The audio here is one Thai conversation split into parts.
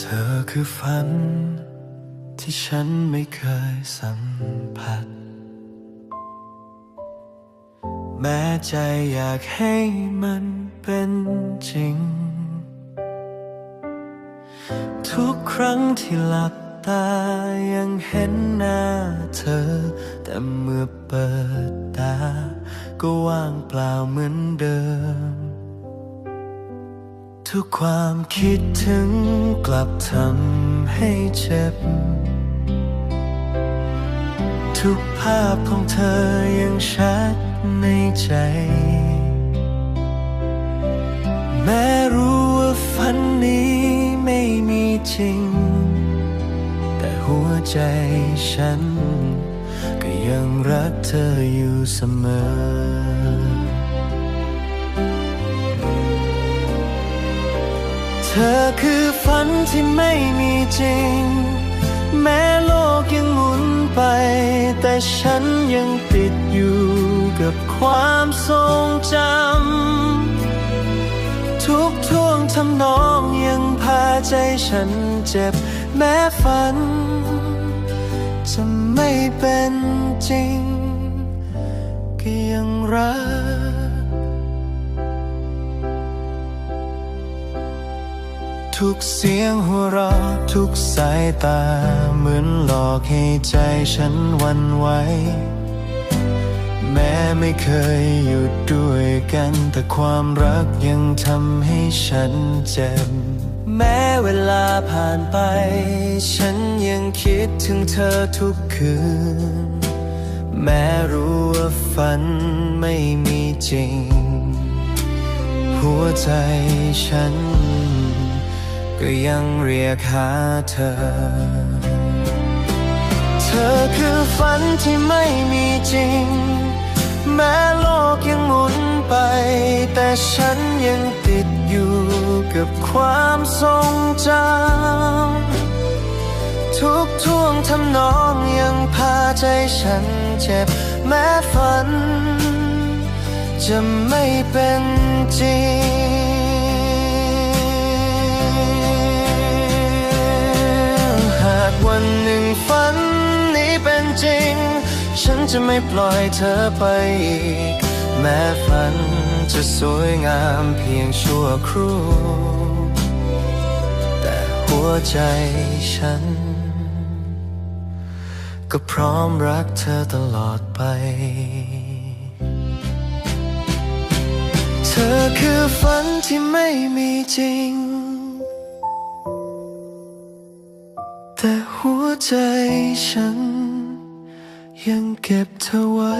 ธอคือฝัน ที่ฉันไม่เคยสัมผัส แม้ใจอยากให้มันเป็นจริง ทุกครั้งที่หลับตายังเห็นหน้าเธอ แต่เมื่อเปิดตา ก็ว่างเปล่าเหมือนเดิม ทุกความคิดถึงกลับทำให้เจ็บ ทุกภาพของเธอยังชัดในใจ แม้รู้ว่าฝันนี้ไม่มีจริง แต่หัวใจฉัน ก็ยังรักเธออยู่เสมอ เธอคือฝันที่ไม่มีจริง แม้โลกยังหมุนไป แต่ฉันยังติดอยู่กับความทรงจำ ทุกท่วงทำนองยังพาใจฉันเจ็บ แม้ฝัน จะไม่เป็นจริง ก็ยังรัก ทุกเสียงหัวเราะทุกสายตา เหมือนหลอกให้ใจฉันวันไหวแม้ไม่เคยอยู่ด้วยกัน แต่ความรักยังทำให้ฉันเจ็บ แม้เวลาผ่านไป ฉันยังคิดถึงเธอทุกคืน แม้รู้ว่าฝันไม่มีจริง หัวใจฉัน ก็ยังเรียกหาเธอ เธอคือฝันที่ไม่มีจริง แม้โลกยังหมุนไป แต่ฉันยังติดอยู่กับความทรงจำทุกท่วงทำนองยังพาใจฉันเจ็บ แม้ฝัน จะไม่เป็นจริง วันหนึ่งฝันนี้เป็นจริง ฉันจะไม่ปล่อยเธอไปอีก แม้ฝันจะสวยงามเพียงชั่วครู่ แต่หัวใจฉัน ก็พร้อมรักเธอตลอดไป เธอคือฝันที่ไม่มีจริง แต่หัวใจฉัน ยังเก็บเธอไว้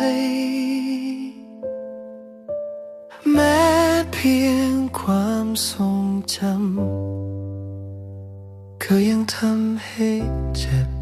แม้เพียงความทรงจำก็ยังทำให้เจ็บ